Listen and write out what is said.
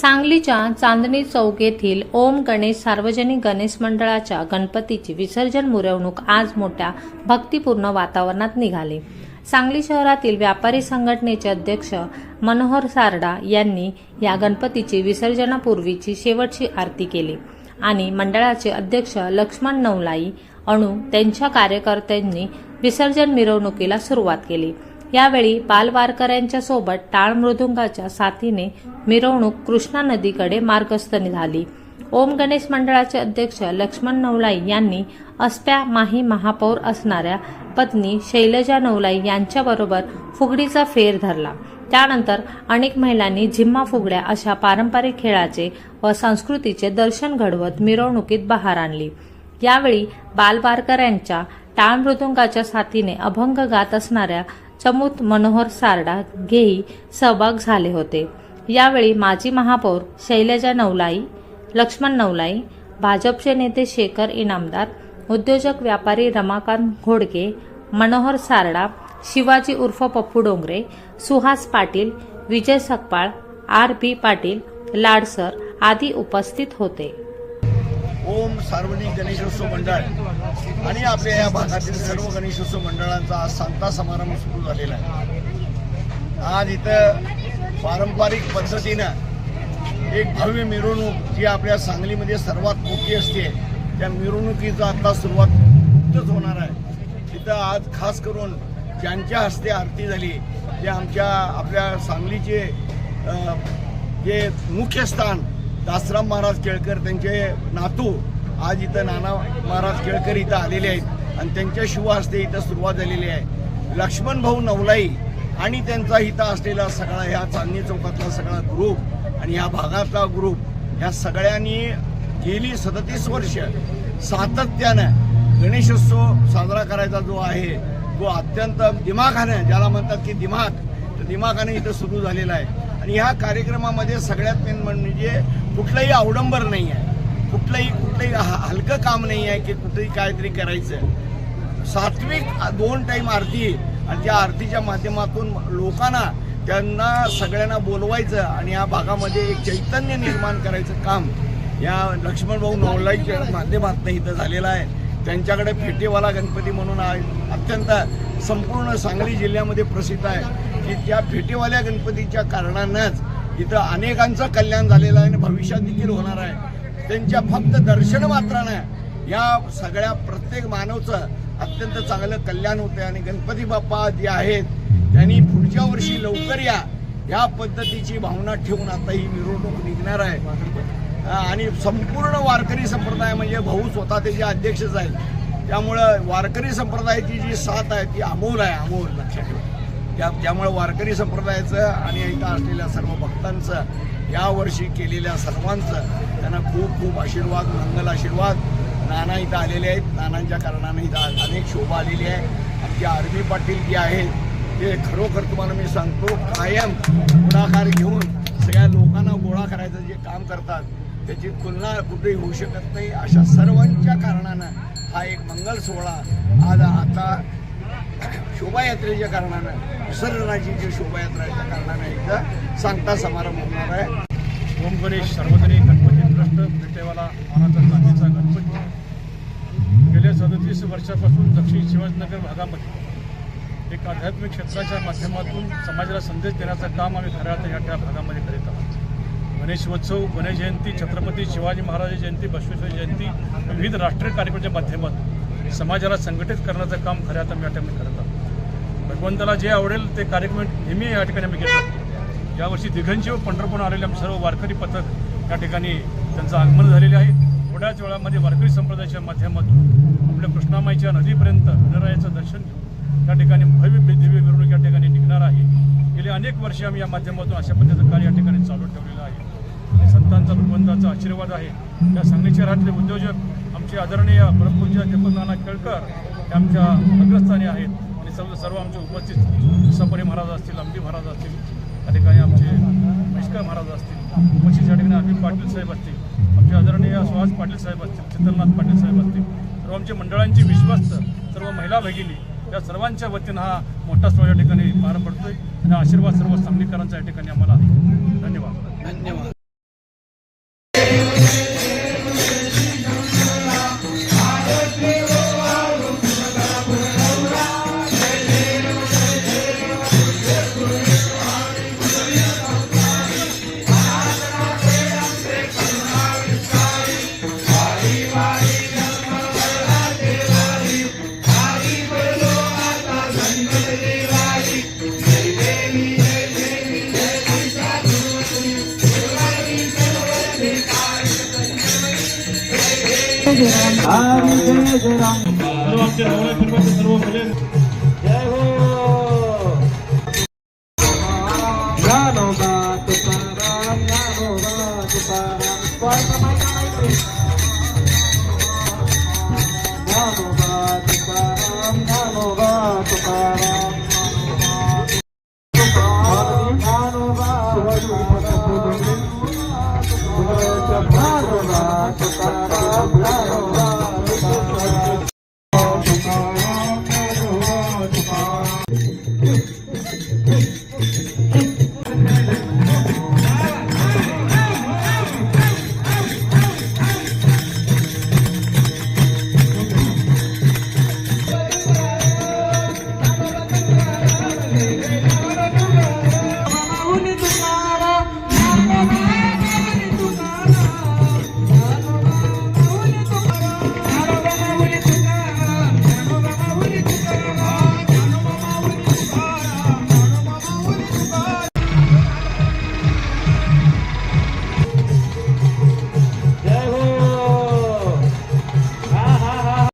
सांगलीच्या चांदणी चौक येथील ओम गणेश सार्वजनिक गणेश मंडळाच्या गणपतीची विसर्जन मिरवणूक आज मोठ्या भक्तिपूर्ण वातावरणात निघाली. सांगली शहरातील व्यापारी संघटनेचे अध्यक्ष मनोहर सारडा यांनी या गणपतीची विसर्जनापूर्वीची शेवटची आरती केली आणि मंडळाचे अध्यक्ष लक्ष्मण नवलाई अणू त्यांच्या कार्यकर्त्यांनी विसर्जन मिरवणुकीला सुरुवात केली. यावेळी पालवारकऱ्यांच्या सोबत टाळ मृदुंगाच्या साथीने मिरवणूक कृष्णा नदीकडे मार्गस्थ झाली. ओम गणेश मंडळाचे अध्यक्ष लक्ष्मण नवलाई यांनी अस्प्या माही महापौर असणाऱ्या पत्नी शैलजा नवलाई यांच्याबरोबर फुगडीचा फेर धरला. त्यानंतर अनेक महिलांनी झिम्मा फुगड्या अशा पारंपरिक खेळाचे व संस्कृतीचे दर्शन घडवत मिरवणुकीत बहार आणली. यावेळी बालवारकऱ्यांच्या टाळ मृदुंगाच्या साथीने अभंग गात असणाऱ्या चमूत मनोहर सारडा घेई सहभाग झाले होते. यावेळी माजी महापौर शैलजा नवलाई लक्ष्मण नवलाई भाजपचे नेते शेखर इनामदार उद्योजक व्यापारी रमाकांत घोडके मनोहर सारडा शिवाजी उर्फ पप्पू डोंगरे सुहास पाटील विजय सकपाळ आर बी पाटील लाडसर आदी उपस्थित होते. ओम सार्वजनिक गणेशोत्सव मंडळ आणि आपल्या या भागातील सर्व गणेशोत्सव मंडळांचा आज सांगता समारंभ सुरू झालेला आहे. आज इथं पारंपरिक पद्धतीनं एक भव्य मिरवणूक जी आपल्या सांगलीमध्ये सर्वात मोठी असते त्या मिरवणुकीचा आता सुरुवात नुकतंच होणार आहे. तिथं आज खास करून ज्यांच्या हस्ते आरती झाली ते आमच्या आपल्या सांगलीचे जे मुख्य स्थान दासराम महाराज केळकर त्यांचे नातू आज इथं नाना महाराज केळकर इथं आलेले आहेत आणि त्यांच्या शुभ हस्ते इथं सुरुवात झालेली आहे. लक्ष्मण भाऊ नवलाई आणि त्यांचा इथं असलेला सगळा ह्या चांदणी चौकातला सगळा ग्रुप आणि ह्या भागातला ग्रुप ह्या सगळ्यांनी गेली सदतीस वर्ष सातत्यानं गणेशोत्सव साजरा करायचा जो आहे तो अत्यंत दिमाखाने ज्याला म्हणतात की दिमाग तर दिमाखाने इथं सुरू झालेला आहे. आणि ह्या कार्यक्रमामध्ये सगळ्यात मेन म्हणजे कुठलंही अवडंबर नाही आहे. कुठलंही कुठलंही हलकं काम नाही आहे की कुठेही काहीतरी करायचं. सात्विक दोन टाईम आरती आणि त्या आरतीच्या माध्यमातून लोकांना त्यांना सगळ्यांना बोलवायचं आणि या भागामध्ये एक चैतन्य निर्माण करायचं काम या लक्ष्मण भाऊ नवलाईच्या माध्यमातून इथं झालेलं आहे. त्यांच्याकडे फेटेवाला गणपती म्हणून अत्यंत संपूर्ण सांगली जिल्ह्यामध्ये प्रसिद्ध आहे. की त्या फेटेवाल्या गणपतीच्या कारणानंच इथं अनेकांचं कल्याण झालेलं आहे आणि भविष्यात देखील होणार आहे. त्यांच्या फक्त दर्शन मात्रानं या सगळ्या प्रत्येक मानवचं अत्यंत चांगलं कल्याण होतं आणि गणपती बाप्पा जे आहेत त्यांनी पुढच्या वर्षी लवकर या या पद्धतीची भावना ठेवून आता ही मिरवणूक निघणार आहे. आणि संपूर्ण वारकरी संप्रदाय म्हणजे भाऊ स्वतः त्याचे अध्यक्षच आहेत त्यामुळं वारकरी संप्रदायाची जी साथ आहे ती अमोल आहे अमोल. लक्षात ठेवा त्या त्यामुळे वारकरी संप्रदायाचं आणि इथं असलेल्या सर्व भक्तांचं यावर्षी केलेल्या सर्वांचं त्यांना खूप खूप आशीर्वाद मंगल आशीर्वाद. नाना इथं आलेले आहेत. नानांच्या कारणानं इथं अनेक शोभा आलेली आहे. आमचे आरबी पाटील जे आहेत ते खरोखर तुम्हाला मी सांगतो कायम पुढाकार घेऊन सगळ्या लोकांना गोळा करायचं जे काम करतात त्याची तुलना कुठेही होऊ शकत नाही. अशा सर्वांच्या कारणानं हा एक मंगल सोहळा आज आता शोभायात्रेच्या कारणानं विसर्जनाची जी शोभायात्रेच्या कारणानं एकदा सांगता समारंभ होणार आहे. ओम गणेश सार्वजनिक गणपती ट्रस्ट पेटेवाला मानाचा चांदीचा गणपती. गेल्या सदतीस वर्षापासून दक्षिण शिवाजीनगर भागामध्ये एक आध्यात्मिक क्षेत्राच्या माध्यमातून समाजाला संदेश देण्याचं काम आम्ही खऱ्या अर्थाने या त्या भागामध्ये करीत आहोत. गणेशोत्सव गणेश जयंती छत्रपती शिवाजी महाराज जयंती बसवेश्वर जयंती विविध राष्ट्रीय कार्यक्रमाच्या माध्यमातून समाजाला संघटित करण्याचं काम खऱ्या अर्थाने या ठिकाणी करत आहोत. भगवंताला जे आवडेल ते कार्यक्रम नेहमी या ठिकाणी आम्ही घेतो. यावर्षी दिघंची व पंढरपूर आलेले आमचे सर्व वारकरी पथक या ठिकाणी त्यांचं आगमन झालेले आहे. थोड्याच वेळामध्ये वारकरी संप्रदायाच्या माध्यमातून आपल्या कृष्णामाईच्या नदीपर्यंत गणरायाचं दर्शन घेऊन त्या ठिकाणी भव्य दिव्य मिरवणूक या ठिकाणी निघणार आहे. गेली अनेक वर्षे आम्ही या माध्यमातून अशा पद्धतीचं कार्य या ठिकाणी चालू ठेवलेलं आहे. संतांचा भगवंताचा आशीर्वाद आहे. त्या सांगली शहरातले उद्योजक आमचे आदरणीय परमपूज्य जपनाना केळकर हे आमच्या अग्रस्थानी आहेत. सर्व सर्व आमचे उपस्थित सपरे महाराज असतील अंबी महाराज असतील त्या ठिकाणी आमचे मिष्कर महाराज असतील उपस्थित या ठिकाणी अभिन पाटील साहेब असतील आमचे आदरणीय सुहास पाटील साहेब असतील चित्रनाथ पाटील साहेब असतील सर्व आमचे मंडळांची विश्वस्त सर्व महिला भगिनी या सर्वांच्या वतीनं हा मोठा सोहळा या ठिकाणी पार पडतोय. आणि आशीर्वाद सर्व सांगलीकरांचा या ठिकाणी आम्हाला. आहे धन्यवाद. धन्यवाद. सर्व आमचे नवरा कुटुंबाचे सर्व मुले ज्ञानोबा तुकाराम ज्ञानोबा तुकाराम ज्ञानोबा तुकाराम ज्ञानोबा तुकाराम ज्ञानोबा Wow.